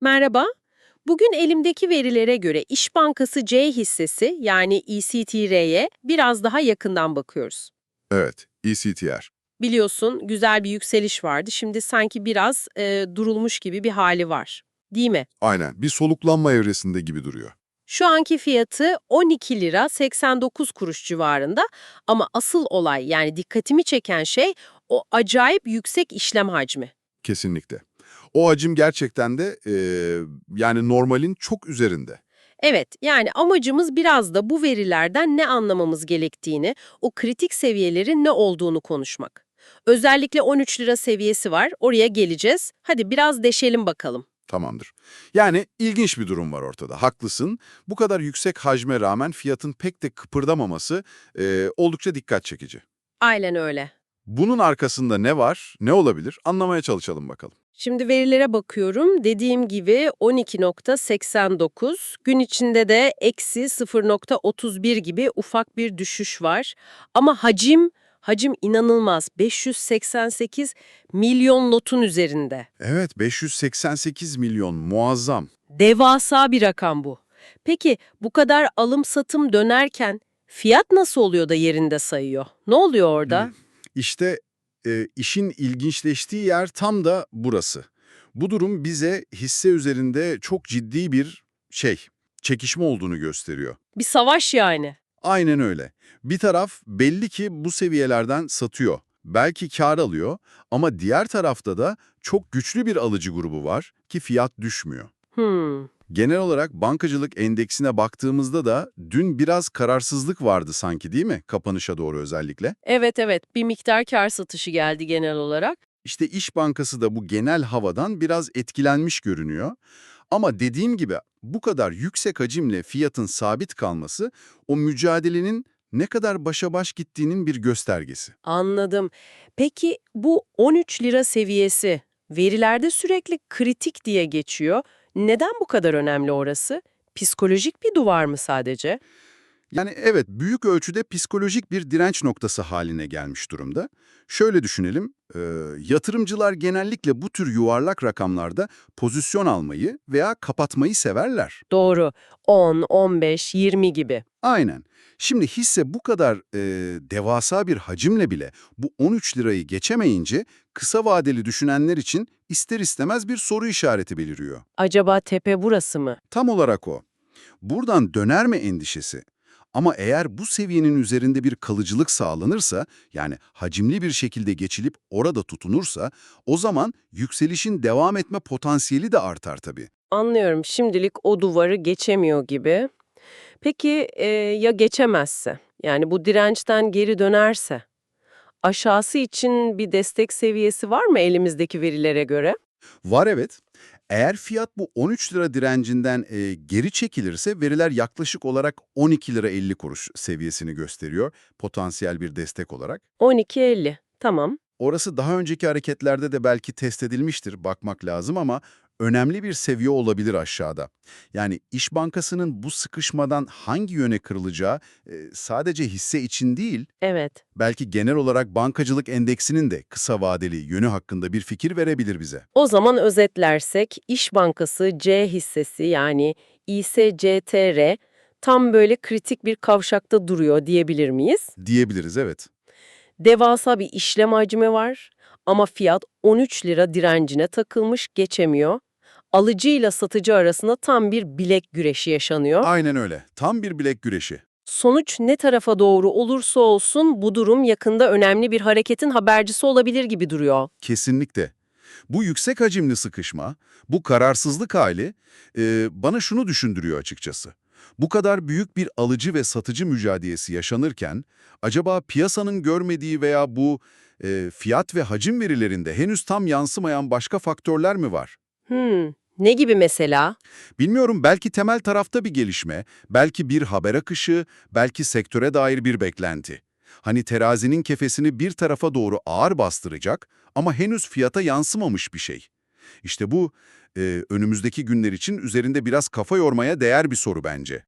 Merhaba. Bugün elimdeki verilere göre İş Bankası C hissesi yani ECTR'ye biraz daha yakından bakıyoruz. Evet, ECTR. Biliyorsun güzel bir yükseliş vardı. Şimdi sanki biraz e, durulmuş gibi bir hali var. Değil mi? Aynen, bir soluklanma evresinde gibi duruyor. Şu anki fiyatı 12 lira 89 kuruş civarında ama asıl olay yani dikkatimi çeken şey o acayip yüksek işlem hacmi. Kesinlikle. O hacim gerçekten de eee, yani normalin çok üzerinde. Evet, yani amacımız biraz da bu verilerden ne anlamamız gerektiğini, o kritik seviyelerin ne olduğunu konuşmak. Özellikle 13 lira seviyesi var, oraya geleceğiz. Hadi biraz deşelim bakalım. Tamamdır. Yani ilginç bir durum var ortada. Haklısın. Bu kadar yüksek hacme rağmen fiyatın pek de kıpırdamaması eee, oldukça dikkat çekici. Aynen öyle. Bunun arkasında ne var, ne olabilir anlamaya çalışalım bakalım. Şimdi verilere bakıyorum. Dediğim gibi 12.89, gün içinde de eksi 0.31 gibi ufak bir düşüş var. Ama hacim, hacim inanılmaz. 588 milyon lotun üzerinde. Evet, 588 milyon muazzam. Devasa bir rakam bu. Peki bu kadar alım-satım dönerken fiyat nasıl oluyor da yerinde sayıyor? Ne oluyor orada? Hmm. İşte e, işin ilginçleştiği yer tam da burası. Bu durum bize hisse üzerinde çok ciddi bir şey, çekişme olduğunu gösteriyor. Bir savaş yani. Aynen öyle. Bir taraf belli ki bu seviyelerden satıyor. Belki kar alıyor ama diğer tarafta da çok güçlü bir alıcı grubu var ki fiyat düşmüyor. Hmm. Genel olarak bankacılık endeksine baktığımızda da dün biraz kararsızlık vardı sanki değil mi? Kapanışa doğru özellikle. Evet evet bir miktar kar satışı geldi genel olarak. İşte İş Bankası da bu genel havadan biraz etkilenmiş görünüyor. Ama dediğim gibi bu kadar yüksek hacimle fiyatın sabit kalması o mücadelenin ne kadar başa baş gittiğinin bir göstergesi. Anladım. Peki bu 13 lira seviyesi verilerde sürekli kritik diye geçiyor. Neden bu kadar önemli orası? Psikolojik bir duvar mı sadece? Yani evet büyük ölçüde psikolojik bir direnç noktası haline gelmiş durumda. Şöyle düşünelim, e, yatırımcılar genellikle bu tür yuvarlak rakamlarda pozisyon almayı veya kapatmayı severler. Doğru. 10, 15, 20 gibi. Aynen. Şimdi hisse bu kadar e, devasa bir hacimle bile bu 13 lirayı geçemeyince kısa vadeli düşünenler için ister istemez bir soru işareti beliriyor. Acaba tepe burası mı? Tam olarak o. Buradan döner mi endişesi? Ama eğer bu seviyenin üzerinde bir kalıcılık sağlanırsa, yani hacimli bir şekilde geçilip orada tutunursa, o zaman yükselişin devam etme potansiyeli de artar tabii. Anlıyorum. Şimdilik o duvarı geçemiyor gibi. Peki e, ya geçemezse? Yani bu dirençten geri dönerse? Aşağısı için bir destek seviyesi var mı elimizdeki verilere göre? Var evet. Eğer fiyat bu 13 lira direncinden e, geri çekilirse veriler yaklaşık olarak 12 lira 50 kuruş seviyesini gösteriyor potansiyel bir destek olarak. 12.50. Tamam. Orası daha önceki hareketlerde de belki test edilmiştir, bakmak lazım ama önemli bir seviye olabilir aşağıda. Yani İş Bankası'nın bu sıkışmadan hangi yöne kırılacağı e, sadece hisse için değil, Evet. belki genel olarak bankacılık endeksinin de kısa vadeli yönü hakkında bir fikir verebilir bize. O zaman özetlersek İş Bankası C hissesi yani İSCTR tam böyle kritik bir kavşakta duruyor diyebilir miyiz? Diyebiliriz evet. Devasa bir işlem hacmi var ama fiyat 13 lira direncine takılmış geçemiyor. Alıcıyla satıcı arasında tam bir bilek güreşi yaşanıyor. Aynen öyle. Tam bir bilek güreşi. Sonuç ne tarafa doğru olursa olsun bu durum yakında önemli bir hareketin habercisi olabilir gibi duruyor. Kesinlikle. Bu yüksek hacimli sıkışma, bu kararsızlık hali e, bana şunu düşündürüyor açıkçası. Bu kadar büyük bir alıcı ve satıcı mücadelesi yaşanırken, acaba piyasanın görmediği veya bu e, fiyat ve hacim verilerinde henüz tam yansımayan başka faktörler mi var? Hmm, ne gibi mesela? Bilmiyorum belki temel tarafta bir gelişme, belki bir haber akışı, belki sektöre dair bir beklenti. Hani terazinin kefesini bir tarafa doğru ağır bastıracak ama henüz fiyata yansımamış bir şey. İşte bu e, önümüzdeki günler için üzerinde biraz kafa yormaya değer bir soru bence.